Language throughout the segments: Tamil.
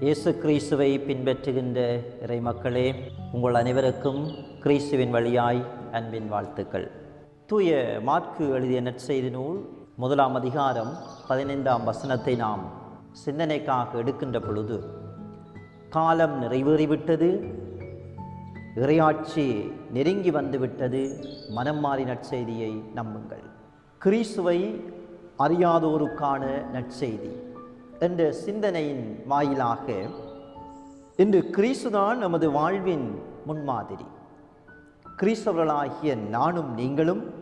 இயேசு கிறிஸ்துவை பின்பற்றுகின்ற இறை மக்களே உங்கள் அனைவருக்கும் கிறிஸ்துவின் வழியாய் அன்பின் வாழ்த்துக்கள். தூய மார்க்கு எழுதிய நற்செய்தி நூல் முதலாம் அதிகாரம் பதினைந்தாம் வசனத்தை நாம் சிந்தனைக்காக எடுக்கின்ற பொழுது காலம் நிறைவேறிவிட்டது இறையாட்சி நெருங்கி வந்துவிட்டது மனம் மாறி நற்செய்தியை நம்புங்கள். கிறிஸ்துவை அறியாதோருக்கான நற்செய்தி. என்ற சிந்தனையின் வாயிலாக இன்று கிறிஸ்துதான் நமது வாழ்வின் முன்மாதிரி. கிறிஸ்தவர்களாகிய நானும் நீங்களும்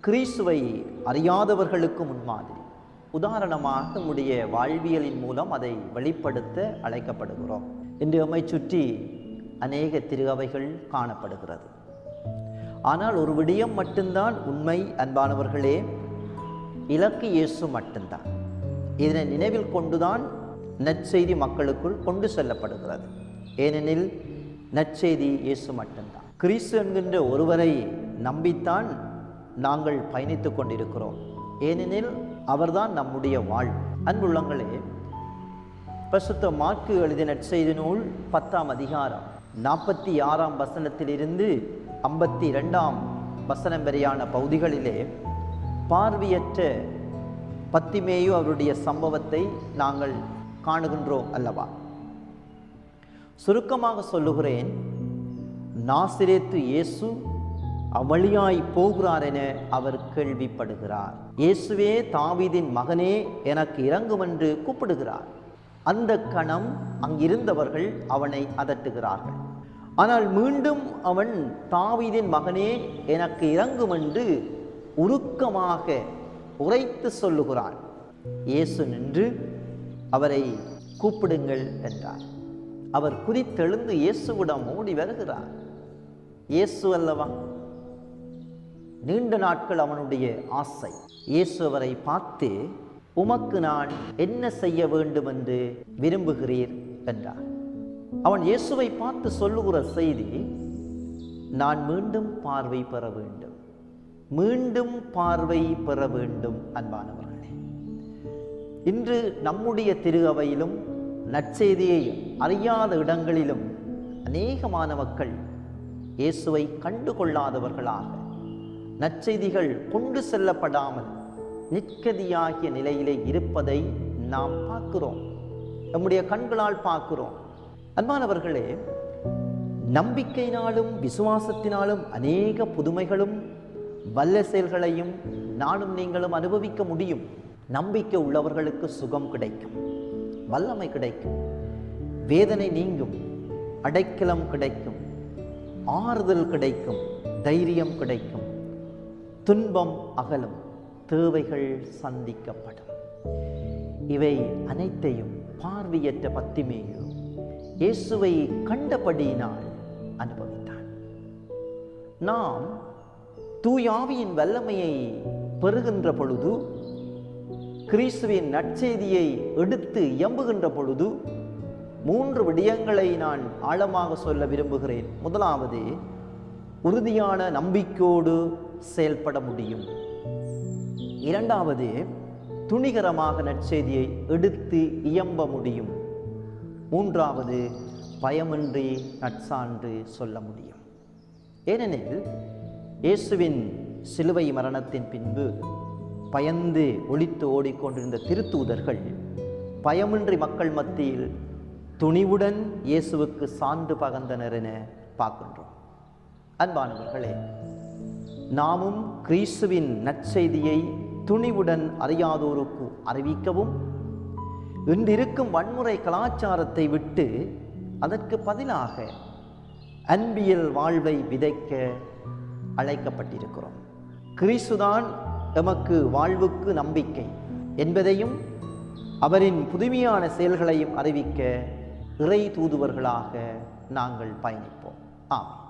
கிறிஸ்துவை அறியாதவர்களுக்கு முன்மாதிரி. உதாரணமாக நம்முடைய வாழ்வியலின் மூலம் அதை வெளிப்படுத்த அழைக்கப்படுகிறோம். இன்று நம்மை சுற்றி அநேக திருகவைகள் காணப்படுகிறது. ஆனால் ஒரு விடயம் மட்டும்தான் உண்மை அன்பானவர்களே. இலக்கு இயேசு மட்டும்தான். இதனை நினைவில் கொண்டுதான் நற்செய்தி மக்களுக்குள் கொண்டு செல்லப்படுகிறது. ஏனெனில் நற்செய்தி இயேசு மட்டும்தான். கிறிஸ்து என்கின்ற ஒருவரை நம்பித்தான் நாங்கள் பயணித்து கொண்டிருக்கிறோம். ஏனெனில் அவர்தான் நம்முடைய வாழ் அன்புள்ளங்களே பிரசுத்த மார்க்கு எழுதிய நற்செய்தி நூல் பத்தாம் அதிகாரம் நாற்பத்தி ஆறாம் வசனத்திலிருந்து ஐம்பத்தி ரெண்டாம் வசனம் வரையான பகுதிகளிலே பார்வையற்ற பத்திமேயு அவருடைய சம்பவத்தை நாங்கள் காணுகின்றோம் அல்லவா? சுருக்கமாக சொல்லுகிறேன் நாசிரேத்து இயேசு அவ்வழியாய் போகிறார் என அவர் கேள்விப்படுகிறார். இயேசுவே தாவிதின் மகனே எனக்கு இறங்கும் என்று கூப்பிடுகிறார். அந்த கணம் அங்கிருந்தவர்கள் அவனை அதட்டுகிறார்கள். ஆனால் மீண்டும் அவன் தாவிதின் மகனே எனக்கு இறங்கும் என்று உருக்கமாக உரைத்து சொல்லுகிறான். இயேசு நின்று அவரை கூப்பிடுங்கள் என்றார். அவர் குறித்தெழுந்து இயேசுவிடம் ஓடி வருகிறார். இயேசு அல்லவா? நீண்ட நாட்கள் அவனுடைய ஆசை. இயேசு அவரை பார்த்து உமக்கு நான் என்ன செய்ய வேண்டும் என்று விரும்புகிறீர்? என்றார். அவன் இயேசுவை பார்த்து சொல்லுகிற செய்தி நான் மீண்டும் பார்வை பெற வேண்டும். மீண்டும் பார்வை பெற வேண்டும் அன்பானவர்களே. இன்று நம்முடைய திரு அவையிலும் நற்செய்தியை அறியாத இடங்களிலும் அநேகமான மக்கள் இயேசுவை கண்டுகொள்ளாதவர்களாக நற்செய்திகள் கொண்டு செல்லப்படாமல் நிற்கதியாகிய நிலையிலே இருப்பதை நாம் பார்க்கிறோம். நம்முடைய கண்களால் பார்க்கிறோம். அன்பானவர்களே நம்பிக்கையினாலும் விசுவாசத்தினாலும் அநேக புதுமைகளும் வல்ல செயல்களையும் நானும் நீங்களும் அனுபவிக்க முடியும். நம்பிக்கை உள்ளவர்களுக்கு சுகம் கிடைக்கும். வல்லமை கிடைக்கும். வேதனை நீங்கும். அடைக்கலம் கிடைக்கும். ஆறுதல் கிடைக்கும். தைரியம் கிடைக்கும். துன்பம் அகலும். தேவைகள் சந்திக்கப்படும். இவை அனைத்தையும் பார்வையற்ற பத்திமேயு இயேசுவை கண்டபடியினால் அனுபவித்தான். நாம் தூயாவியின் வல்லமையை பெறுகின்ற பொழுது கிறிஸ்துவின் நற்செய்தியை எடுத்து இயம்புகின்ற பொழுது மூன்று விடயங்களை நான் ஆழமாக சொல்ல விரும்புகிறேன். முதலாவது உறுதியான நம்பிக்கையோடு செயல்பட முடியும். இரண்டாவது துணிகரமாக நற்செய்தியை எடுத்து இயம்ப முடியும். மூன்றாவது பயமின்றி நற்சான்று சொல்ல முடியும். ஏனெனில் இயேசுவின் சிலுவை மரணத்தின் பின்பு பயந்து ஒளித்து ஓடிக்கொண்டிருந்த திருத்தூதர்கள் பயமின்றி மக்கள் மத்தியில் துணிவுடன் இயேசுவுக்கு சான்று பகந்தனர் என பார்க்கின்றோம். அன்பானவர்களே நாமும் கிறிஸ்துவின் நற்செய்தியை துணிவுடன் அறியாதோருக்கு அறிவிக்கவும் இன்றிருக்கும் வன்முறை கலாச்சாரத்தை விட்டு அதற்கு பதிலாக அன்பியல் வாழ்வை விதைக்க அழைக்கப்பட்டிருக்கிறோம். கிறிஸ்துதான் எமக்கு வாழ்வுக்கு நம்பிக்கை என்பதையும் அவரின் புதுமையான செயல்களையும் அறிவிக்க இறை தூதுவர்களாக நாங்கள் பயணிப்போம். ஆம்